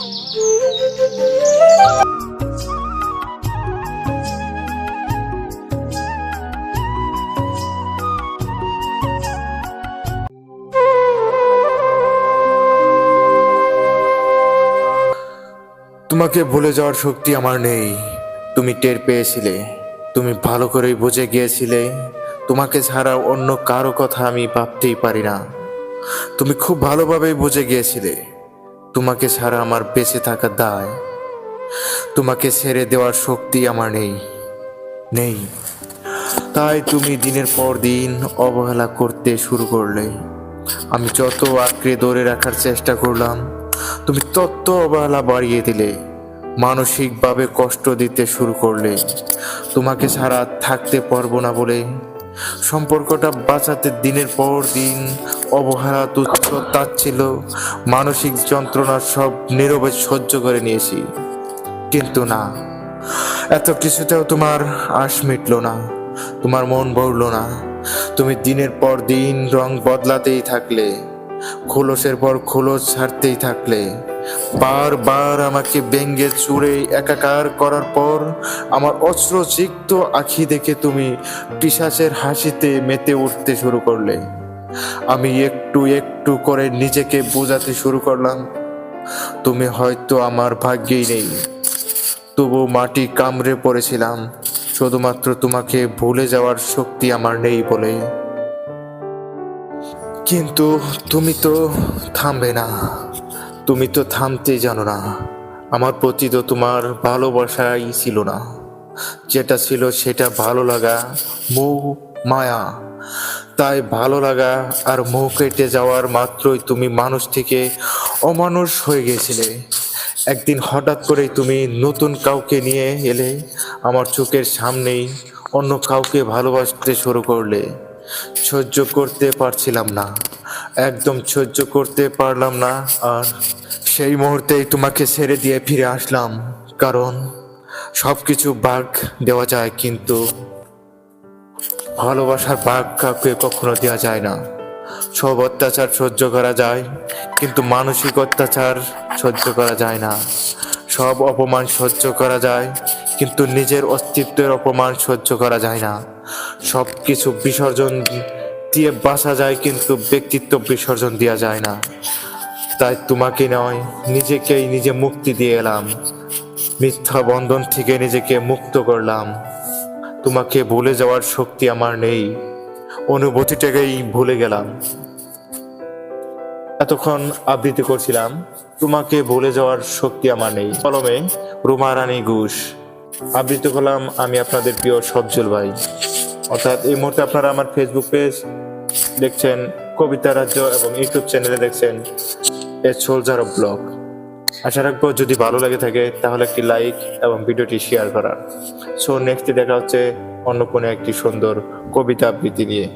তোমাকে ভুলে যাওয়ার শক্তি আমার নেই। তুমি টের পেয়েছিলে। তুমি ভালো করেই বুঝে গিয়েছিলে। তোমাকে ছাড়া অন্য কারও কথা আমি ভাবতেই পারি না। তুমি খুব ভালোভাবেই বুঝে গিয়েছিলে। তোমাকে ছাড়া আমার বেঁচে থাকা দায়। তোমাকে ছেড়ে দেওয়ার শক্তি আমার নেই। নেই। তাই তুমি দিনের পর দিন অবহেলা করতে শুরু করলে। আমি যত আঁকড়ে ধরে রাখার চেষ্টা করলাম, তুমি তত অবহেলা বাড়িয়ে দিলে। মানসিকভাবে কষ্ট দিতে শুরু করলে। তোমাকে ছাড়া থাকতে পারব না বলে। সম্পর্কটা বাঁচাতে দিনের পর দিন অবহেলা তুচ্ছ তাচ্ছিল মানসিক যন্ত্রণা সব নীরবে সহ্য করে নিয়েছি। কিন্তু না, এত কিছুতেও তোমার আশ মিটলো না, তোমার মন ভরলো না। তুমি দিনের পর দিন রং বদলাতেই থাকলে, খোলসের পর খোলস ছাড়তেই থাকলে। বারবার আমাকে ব্যঙ্গে চুড়ে একাকার করার পর আমার অস্ত্রচিক্ত আখি দেখে তুমি পিসাচের হাসিতে মেতে উঠতে শুরু করলে। আমি একটু একটু করে নিজেকে বোঝাতে শুরু করলাম। তুমি হয়তো আমার ভাগ্যেই নেই। তবু মাটি কামড়ে পড়েছিলাম। শুধুমাত্র তোমাকে ভুলে যাওয়ার শক্তি আমার নেই বলে। কিন্তু তুমি তো থামবে না। তুমি তো থামতেই জানো না। আমার প্রতি তো তোমার ভালোবাসাই ছিল না। যেটা ছিল সেটা ভালো লাগা, মৌ, মায়া তাই ভালো লাগা আর মুখ কেটে যাওয়ার মাত্রই তুমি মানুষ থেকে অমানুষ হয়ে গিয়েছিলে। একদিন হঠাৎ করেই তুমি নতুন কাউকে নিয়ে এলে, আমার চোখের সামনেই অন্য কাউকে ভালোবাসতে শুরু করলে। সহ্য করতে পারছিলাম না, একদম সহ্য করতে পারলাম না আর সেই মুহূর্তেই তোমাকে ছেড়ে দিয়ে ফিরে আসলাম, কারণ সব কিছু বাঘ দেওয়া যায় কিন্তু ভালোবাসার বাঘ কাউকে কখনো দেওয়া যায় না। সব অত্যাচার সহ্য করা যায়, কিন্তু মানসিক অত্যাচার সহ্য করা যায় না। সব অপমান সহ্য করা যায়, কিন্তু নিজের অস্তিত্বের অপমান সহ্য করা যায় না। সব কিছু বিসর্জন দিয়ে বাঁচা যায়, কিন্তু ব্যক্তিত্ব বিসর্জন দেওয়া যায় না। তাই তোমাকে নয়, নিজেকেই নিজে মুক্তি দিয়ে এলাম। মিথ্যা বন্ধন থেকে নিজেকে মুক্ত করলাম। তোমাকে ভুলে যাওয়ার শক্তি আমার নেই। অনুভূতিটাকেই ভুলে গেলাম। এতক্ষণ আবৃত্তি করছিলাম, তোমাকে ভুলে যাওয়ার শক্তি আমার নেই। কলমে রুমা রানী ঘোষ। আবৃত্তি করলাম আমি আপনাদের প্রিয় সবজল ভাই। অর্থাৎ এই মুহূর্তে আপনারা আমার ফেসবুক পেজ দেখছেন, কবিতা রাজ্য এবং ইউটিউব চ্যানেলে দেখছেন, এ সোলজার ব্লগ। আশা রাখব যদি ভালো লাগে থাকে, তাহলে একটি লাইক এবং ভিডিওটি শেয়ার করার। সো নেক্সটে দেখা হচ্ছে অন্য কোনো একটি সুন্দর কবিতা আবৃত্তি নিয়ে।